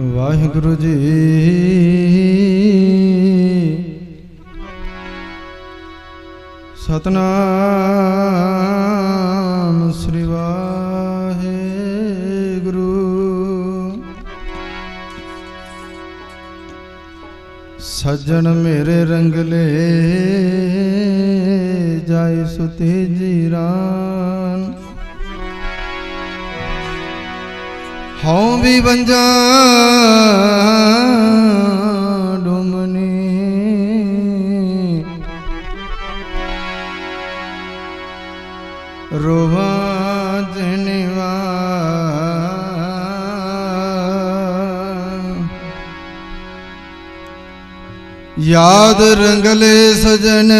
ਵਾਹਿਗੁਰੂ ਜੀ। ਸਤਨਾਮ ਸ੍ਰੀ ਵਾਹਿਗੁਰੂ। ਸੱਜਣ ਮੇਰੇ ਰੰਗਲੇ ਜਾਏ ਸੁਤੇ ਜੀਰਾਨ ਵੀ ਵੰਜਾ ਡੁਮਨੀ। ਰੋਵਾ ਜਨਵਾ ਯਾਦ ਰੰਗਲੇ ਸਜਨ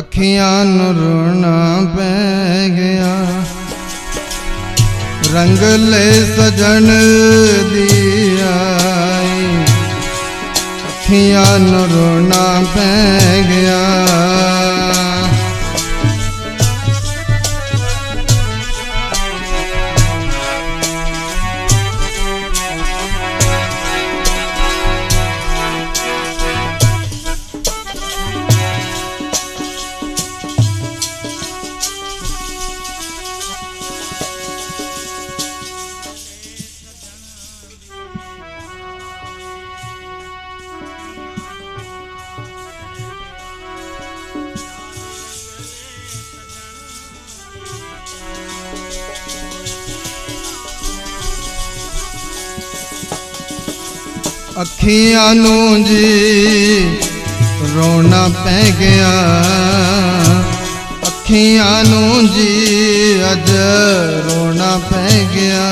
ਅੱਖੀਆਂ ਨੂੰ ਰੋਣਾ ਪੈ ਗਿਆ। ਰੰਗ ਲੈ ਸਜਣ ਦੀ ਆਈ। ਅੱਖੀਆਂ ਨੂੰ ਰੋਣਾ ਪੈ ਗਿਆ। ਅੱਖੀਆਂ ਨੂੰ ਜੀ ਰੋਣਾ ਪੈ ਗਿਆ। ਅੱਖੀਆਂ ਨੂੰ ਜੀ ਅੱਜ ਰੋਣਾ ਪੈ ਗਿਆ।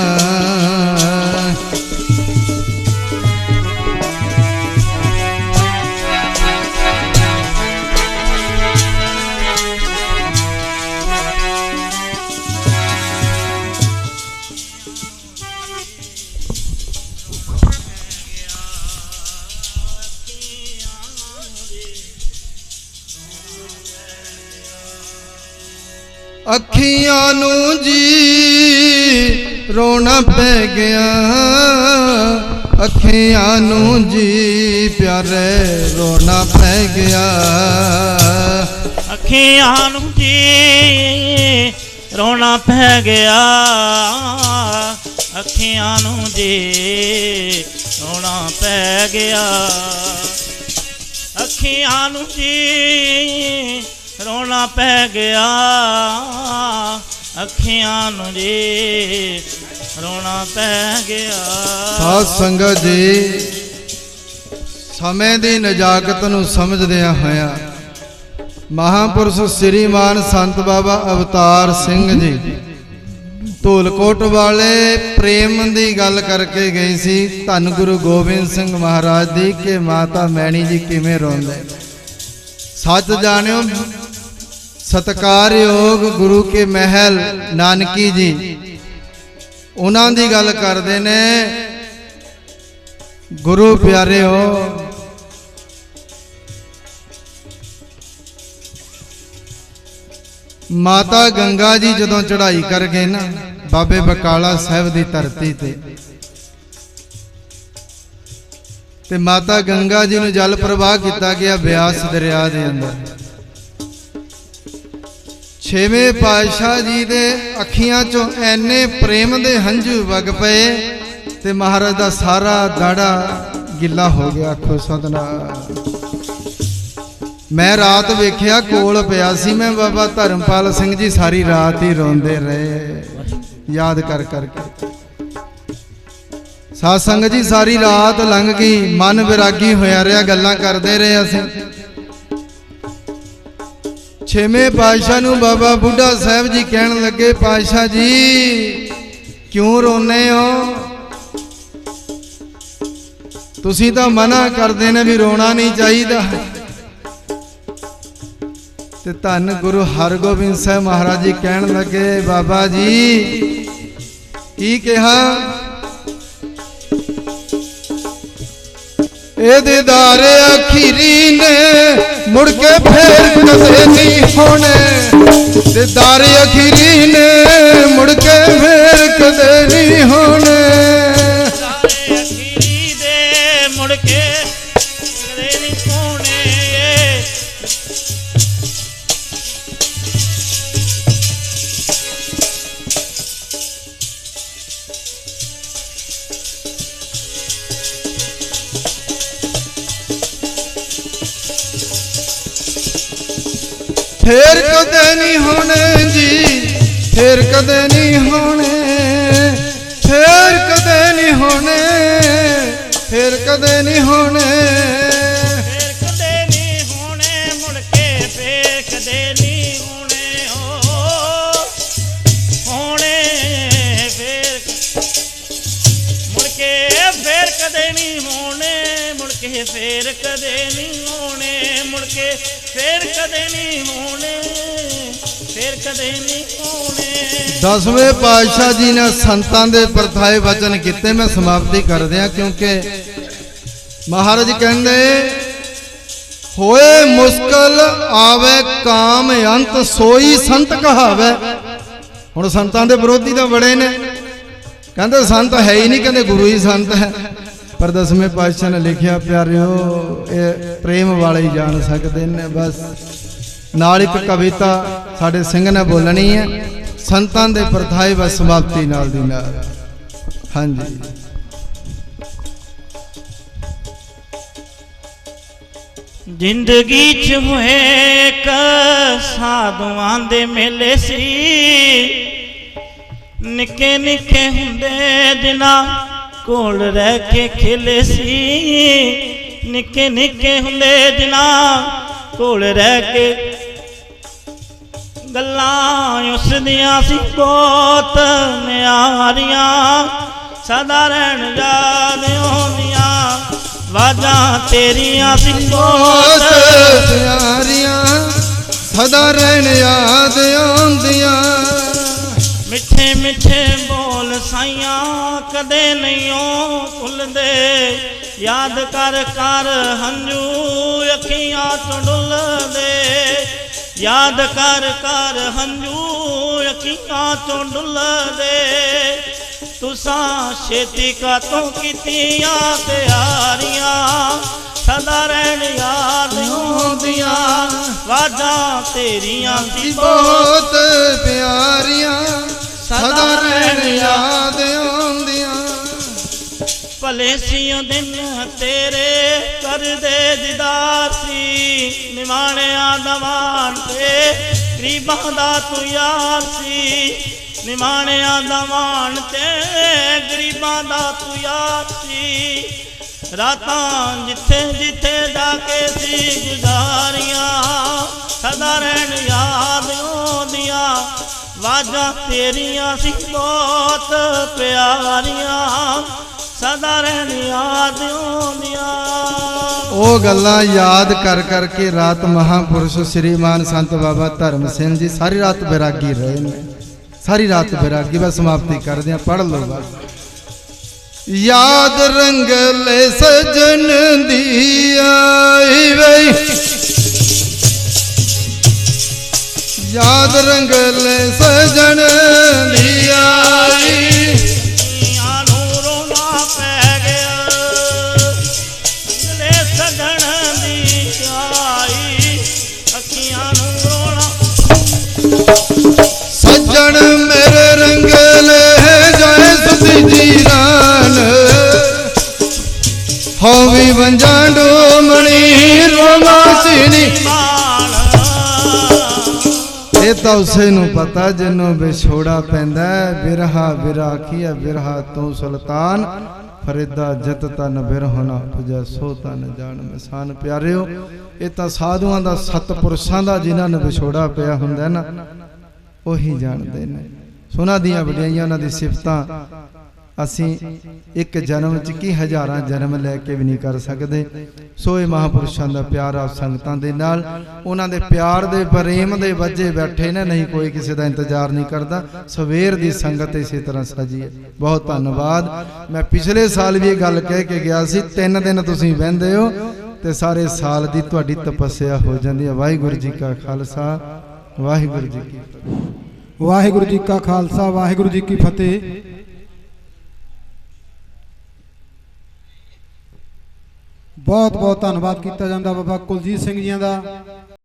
ਅੱਖੀਆਂ ਨੂੰ ਜੀ ਰੋਣਾ ਪੈ ਗਿਆ। ਅੱਖੀਆਂ ਨੂੰ ਜੀ ਪਿਆਰੇ ਰੋਣਾ ਪੈ ਗਿਆ। ਅੱਖੀਆਂ ਨੂੰ ਜੀ ਰੋਣਾ ਪੈ ਗਿਆ। ਅੱਖੀਆਂ ਨੂੰ ਜੀ ਰੋਣਾ ਪੈ ਗਿਆ। ਅੱਖੀਆਂ ਨੂੰ ਜੀ ਰੋਣਾ ਪੈ ਗਿਆ, ਅੱਖੀਆਂ ਨੂੰ ਜੀ ਰੋਣਾ ਪੈ ਗਿਆ। ਸਾਧ ਸੰਗਤ ਜੀ, ਸਮੇਂ ਦੀ ਨਜਾਕਤ ਨੂੰ ਸਮਝਦਿਆਂ ਹੋਇਆ ਮਹਾਪੁਰਸ਼ ਸ੍ਰੀਮਾਨ ਸੰਤ ਬਾਬਾ ਅਵਤਾਰ ਸਿੰਘ ਜੀ ਧੂਲਕੋਟ ਵਾਲੇ ਪ੍ਰੇਮ ਦੀ ਗੱਲ ਕਰਕੇ ਗਈ ਸੀ। ਧੰਨ ਗੁਰੂ ਗੋਬਿੰਦ ਸਿੰਘ ਮਹਾਰਾਜ ਦੀ ਕਿ ਮਾਤਾ ਮੈਣੀ ਜੀ ਕਿਵੇਂ ਰੋਂਦੇ। ਸੱਚ ਜਾਣਿਓ ਸਤਕਾਰਯੋਗ ਗੁਰੂ ਕੇ ਮਹਿਲ, ਨਾਨਕੀ ਜੀ। ਉਹਨਾਂ ਦੀ ਗੱਲ ਕਰਦੇ ਨੇ, ਗੁਰੂ ਪਿਆਰੇ ਹੋ ਮਾਤਾ ਗੰਗਾ ਜੀ ਜਦੋਂ ਚੜ੍ਹਾਈ ਕਰ ਗਏ ਨਾ, ਬਾਬੇ ਬਕਾਲਾ ਸਾਹਿਬ ਦੀ ਧਰਤੀ ਤੇ। ਤੇ ਮਾਤਾ ਗੰਗਾ ਜੀ ਨੂੰ ਜਲ ਪ੍ਰਵਾਹ ਕੀਤਾ ਗਿਆ ਬਿਆਸ ਦਰਿਆ ਦੇ ਅੰਦਰ। ਛੇਵੇਂ ਪਾਤਸ਼ਾਹ ਜੀ ਦੇ ਅੱਖੀਆਂ ਚੋਂ ਐਨੇ ਪ੍ਰੇਮ ਦੇ ਹੰਝੂ ਵਗ ਪਏ ਤੇ ਮਹਾਰਾਜ ਦਾ ਸਾਰਾ ਦਾੜਾ ਗਿੱਲਾ ਹੋ ਗਿਆ ਆਖੋ ਸਤਨਾਮ ਮੈਂ ਰਾਤ ਵੇਖਿਆ ਕੋਲ ਪਿਆ ਸੀ, ਮੈਂ ਬਾਬਾ ਧਰਮਪਾਲ ਸਿੰਘ ਜੀ ਸਾਰੀ ਰਾਤ ਹੀ ਰੋਂਦੇ ਰਹੇ, ਯਾਦ ਕਰ ਕਰਕੇ। ਸਾਧ ਸੰਗਤ ਜੀ ਸਾਰੀ ਰਾਤ ਲੰਘ ਗਈ, ਮਨ ਵਿਰਾਗੀ ਹੋਇਆ ਰਿਹਾ, ਗੱਲਾਂ ਕਰਦੇ ਰਹੇ ਅਸੀਂ। ਛੇਵੇਂ ਪਾਤਸ਼ਾਹ ਨੂੰ ਬਾਬਾ ਬੁੱਢਾ ਸਾਹਿਬ ਜੀ ਕਹਿਣ ਲੱਗੇ, ਪਾਤਸ਼ਾਹ ਜੀ, ਕਿਉਂ ਰੋਨੇ ਹੋ? ਤੁਸੀਂ ਤਾਂ ਮਨਾ ਕਰਦੇ ਨੇ ਵੀ ਰੋਣਾ ਨਹੀਂ ਚਾਹੀਦਾ। ਤੇ ਧੰਨ ਗੁਰੂ ਹਰਗੋਬਿੰਦ ਸਾਹਿਬ ਮਹਾਰਾਜ ਜੀ ਕਹਿਣ ਲੱਗੇ, ਬਾਬਾ ਜੀ, ਕੀ ਕਿਹਾ? ਇਹ ਦੀਦਾਰ ਅਖੀਰੀ ਨੇ ਮੁੜ ਕੇ ਫੇਰ ਕਦੇ ਨਹੀਂ ਹੋਣੇ। ਤੇ ਦਾਰੇ ਅਖੀਰੀ ਨੇ ਮੁੜ ਕੇ ਫੇਰ ਕਦੇ ਨਹੀਂ ਹੋਣੇ ਜੀ, ਫੇਰ ਕਦੇ ਨਹੀਂ ਹੋਣੇ, ਫੇਰ ਕਦੇ ਨਹੀਂ ਹੋਣੇ, ਫੇਰ ਕਦੇ ਨਹੀਂ ਹੋਣੇ। ਫੇਰ ਕਦੇ ਨਹੀਂ ਹੋਣੇ, ਮੁੜ ਕੇ ਫੇਰ ਕਦੇ ਹੋਣੇ ਫੇਰ ਕਦੇ ਨਹੀਂ ਹੋਣੇ ਮੁੜ ਕੇ ਫੇਰ ਕਦੇ ਨਹੀਂ ਹੋਣੇ ਫੇਰ ਕਦੇ ਨਹੀਂ ਹੋਣੇ ਦਸਵੇਂ ਪਾਤਸ਼ਾਹ ਜੀ ਨੇ ਸੰਤਾਂ ਦੇ ਪਰਥਾਏ ਵਚਨ ਕੀਤੇ, ਮੈਂ ਸਮਾਪਤੀ ਕਰ ਦਿਆਂ ਕਿਉਂਕਿ ਮਹਾਰਾਜ ਕਹਿੰਦੇ, ਹੋਏ ਮੁਸ਼ਕਲ ਆਵੇ, ਕਾਮ ਅੰਤ ਸੋਈ ਸੰਤ ਕਹਾਵੇ। ਹੁਣ ਸੰਤਾਂ ਦੇ ਵਿਰੋਧੀ ਤਾਂ ਬੜੇ ਨੇ। ਕਹਿੰਦੇ ਸੰਤ ਹੈ ਹੀ ਨਹੀਂ, ਕਹਿੰਦੇ ਗੁਰੂ ਹੀ ਸੰਤ ਹੈ। ਪਰ ਦਸਵੇਂ ਪਾਤਸ਼ਾਹ ਨੇ ਲਿਖਿਆ, ਪਿਆਰਿਓ, ਇਹ ਪ੍ਰੇਮ ਵਾਲੇ ਹੀ ਜਾਣ ਸਕਦੇ ਨੇ, ਬਸ। ਨਾਲ ਇੱਕ ਕਵਿਤਾ ਸਾਡੇ ਸਿੰਘ ਨੇ ਬੋਲਣੀ ਹੈ, ਸੰਤਾਂ ਦੇ ਪਰਥਾਏ ਬਸ ਸਮਾਪਤੀ ਨਾਲ ਦੀ ਨਾਲ। ਹਾਂਜੀ। ਜ਼ਿੰਦਗੀ ਚ ਹੋਏ ਇੱਕ ਸਾਧੂਆਂ ਦੇ ਮੇਲੇ ਸੀ। ਨਿੱਕੇ ਨਿੱਕੇ ਹੁੰਦੇ ਦਿਨਾਂ ਕੋਲ ਰਹਿ ਕੇ ਖੇਲੇ ਸੀ। ਨਿੱਕੇ ਨਿੱਕੇ ਹੁੰਦੇ ਜਨਾ ਕੋਲ ਰਹਿ ਕੇ ਗੱਲਾਂ ਉਸ ਦੀਆਂ ਸੀ ਬਹੁਤ ਨਿਆਰੀਆਂ ਸਦਾ ਰਹਿਣ ਯਾਦ ਆਉਂਦੀਆਂ ਵਾਜਾਂ ਤੇਰੀਆਂ ਸੀ ਬਹੁਤ। ਬਹੁਤ ਪਿਆਰੀਆਂ ਸਦਾ ਰਹਿਣ ਯਾਦ ਆਉਂਦੀਆਂ ਮਿੱਠੇ ਮਿੱਠੇ ਬੋਲ ਸਾਈਆਂ ਕਦੇ ਨਹੀਂ ਓ ਭੁੱਲਦੇ। ਯਾਦ ਕਰ ਕਰ ਹੰਝੂ ਅੱਖੀਆਂ ਤੋਂ ਡੁੱਲਦੇ। ਯਾਦ ਕਰ ਕਰ ਹੰਝੂ ਅੱਖੀਆਂ ਤੋਂ ਡੁੱਲਦੇ। ਤੁਸਾਂ ਛੇਤੀ ਕਾਤੋਂ ਕੀਤੀਆਂ ਤਿਆਰੀਆਂ। ਸਦਾ ਰਹਿਣ ਯਾਦ ਆਉਂਦੀਆਂ ਵਾਜਾਂ ਤੇਰੀਆਂ ਸੀ ਬਹੁਤ ਬਹੁਤ ਪਿਆਰੀਆਂ। ਸਦਾ ਰਹਿਣ ਯਾਦ ਆਉਂਦੀਆਂ। ਭਲੇ ਸੀ ਉਹ ਦਿਨ ਤੇਰੇ ਕਰਦੇ ਦੀਦਾਰ ਸੀ ਨਿਮਾਣਿਆਂ ਦਾ ਮਾਣ ਤੇ ਗਰੀਬਾਂ ਦਾ ਤੂੰ ਯਾਰ ਸੀ। ਨਿਮਾਣਿਆਂ ਦਾ ਮਾਣ ਤੇ ਗਰੀਬਾਂ ਦਾ ਤੂੰ ਯਾਰ ਸੀ। ਰਾਤਾਂ ਜਿੱਥੇ ਜਿੱਥੇ ਜਾ ਕੇ ਸੀ ਗੁਜ਼ਾਰੀਆਂ ਸਦਾ ਰਹਿਣ ਯਾਦ ਆਉਂਦੀਆਂ। ਵਾਜਾਂ ਤੇਰੀਆਂ ਸੀ ਬਹੁਤ ਪਿਆਰੀਆਂ, ਸਦਾ ਰਹਿਣ ਯਾਦ ਉਹ ਗੱਲਾਂ ਯਾਦ ਕਰ ਕਰਕੇ ਰਾਤ ਮਹਾਪੁਰਸ਼ ਸ੍ਰੀਮਾਨ ਸੰਤ ਬਾਬਾ ਧਰਮ ਸਿੰਘ ਜੀ ਸਾਰੀ ਰਾਤ ਬਿਰਾਗੀ ਰਹੇ ਨੇ। ਸਾਰੀ ਰਾਤ ਬਿਰਾਗੀ ਬਸ ਸਮਾਪਤੀ ਕਰਦੇ ਆ ਪੜ ਲਓ ਬਸ। ਯਾਦ ਰੰਗਲੇ ਸਜਣ ਦੀ ਆਈ ਵੇ। ਯਾਦ ਰੰਗਲੇ ਸਜਣ ਦੀ ਆਈ ਸੱਜਣ ਮੇਰੇ ਰੰਗਲੇ ਜਾਏ ਸੁਤੀ ਹੋਵੀ ਰੋਮਾ ਚੀਨੀ ਮਾਣ ਇਹ ਤਾਂ ਉਸੇ ਨੂੰ ਪਤਾ ਜਿਹਨੂੰ ਵਿਛੋੜਾ ਪੈਂਦਾ ਬਿਰਹਾ ਬਿਰਾਖੀ ਹੈ ਬਿਰਹਾ ਤੂੰ ਸੁਲਤਾਨ। ਫਰੀਦਾ ਜਤ ਤਨ ਬਿਰਹਨਾ ਤੁਜਾ ਸੋ ਤਨ ਜਾਣ ਮਸਾਨ ਪਿਆਰਿਓ। ਇਹ ਤਾਂ ਸਾਧੂਆਂ ਦਾ, ਸਤਪੁਰਸ਼ਾਂ ਦਾ ਜਿਨ੍ਹਾਂ ਨੂੰ ਵਿਛੋੜਾ ਪਿਆ ਹੁੰਦਾ ਨਾ, ਉਹੀ ਜਾਣਦੇ ਨੇ। ਸੁਨਾ ਦੀਆਂ ਵਡਿਆਈਆਂ, ਉਹਨਾਂ ਦੀ ਸਿਫਤਾਂ। ਅਸੀਂ ਇੱਕ ਜਨਮ ਚ ਕੀ ਹਜ਼ਾਰਾਂ ਜਨਮ ਲੈ ਕੇ ਵੀ ਨਹੀਂ ਕਰ ਸਕਦੇ? ਸੋ ਇਹ ਮਹਾਪੁਰਸ਼ਾਂ ਦਾ ਪਿਆਰ ਆਪ ਸੰਗਤਾਂ ਦੇ ਨਾਲ, ਉਹਨਾਂ ਦੇ ਪਿਆਰ ਦੇ ਪ੍ਰੇਮ ਦੇ ਵੱਜੇ ਬੈਠੇ ਨੇ, ਨਹੀਂ ਕੋਈ ਕਿਸੇ ਦਾ ਇੰਤਜ਼ਾਰ ਨਹੀਂ ਕਰਦਾ। ਸਵੇਰ ਦੀ ਸੰਗਤ ਇਸੇ ਤਰ੍ਹਾਂ ਸਜੀ ਹੈ। ਬਹੁਤ ਧੰਨਵਾਦ। ਮੈਂ ਪਿਛਲੇ ਸਾਲ ਵੀ ਇਹ ਗੱਲ ਕਹਿ ਕੇ ਗਿਆ ਸੀ, ਤਿੰਨ ਦਿਨ ਤੁਸੀਂ ਬਹਿੰਦੇ ਹੋ ਤੇ ਸਾਰੇ ਸਾਲ ਦੀ ਤੁਹਾਡੀ ਤਪੱਸਿਆ ਹੋ ਜਾਂਦੀ ਹੈ। ਵਾਹਿਗੁਰੂ ਜੀ ਕਾ ਖਾਲਸਾ, ਵਾਹਿਗੁਰੂ ਜੀ ਕੀ ਵਾਹਿਗੁਰੂ ਜੀ ਕਾ ਖਾਲਸਾ, ਵਾਹਿਗੁਰੂ ਜੀ ਕੀ ਫਤਿਹ। ਬਹੁਤ ਬਹੁਤ ਧੰਨਵਾਦ ਕੀਤਾ ਜਾਂਦਾ ਬਾਬਾ ਕੁਲਜੀਤ ਸਿੰਘ ਜੀਆਂ ਦਾ।